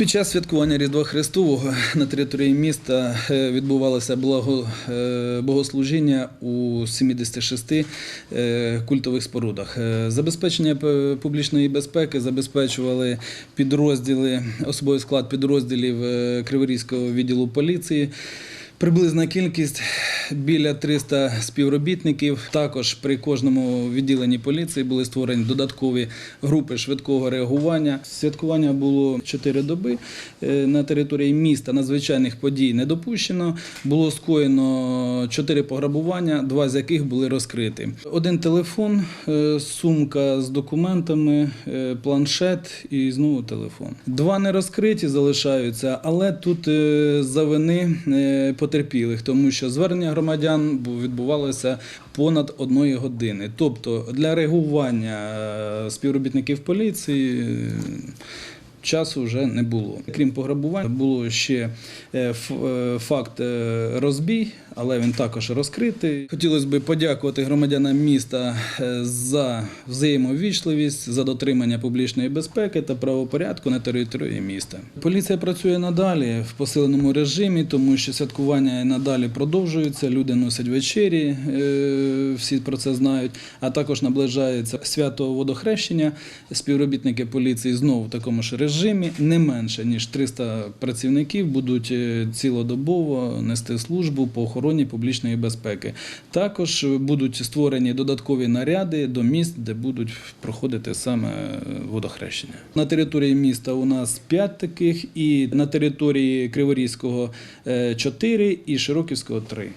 Під час святкування Різдва Христового на території міста е, відбувалося благо, е, богослужіння у 76 е, культових спорудах. Забезпечення публічної безпеки забезпечували підрозділи, особовий склад підрозділів Криворізького відділу поліції. Приблизна кількість біля 300 співробітників. Також при кожному відділенні поліції були створені додаткові групи швидкого реагування. Святкування було 4 доби. Е, На території міста надзвичайних подій не допущено. Було скоєно 4 пограбування, два з яких були розкриті. Один телефон, е, сумка з документами, е, планшет і знову телефон. Два не розкриті залишаються, але тут за вини е, потерпілих, тому що звернення громадян відбувалося понад одної години. Тобто для реагування е, співробітників поліції. Часу вже не було. Крім пограбувань, було ще е, е, факт е, розбій, але він також розкритий. Хотілося б подякувати громадянам міста за взаємовічливість, за дотримання публічної безпеки та правопорядку на території міста. Поліція працює надалі в посиленому режимі, тому що святкування надалі продовжуються. Люди носять вечері, всі про це знають. А також наближається свято водохрещення. Співробітники поліції знову в такому ж режимі. Не менше ніж 300 працівників будуть е, цілодобово нести службу по охороні публічної безпеки. Також будуть створені додаткові наряди до міст, де будуть проходити саме е, водохрещення. На території міста у нас 5 таких, і на території Криворізького 4 і Широківського 3.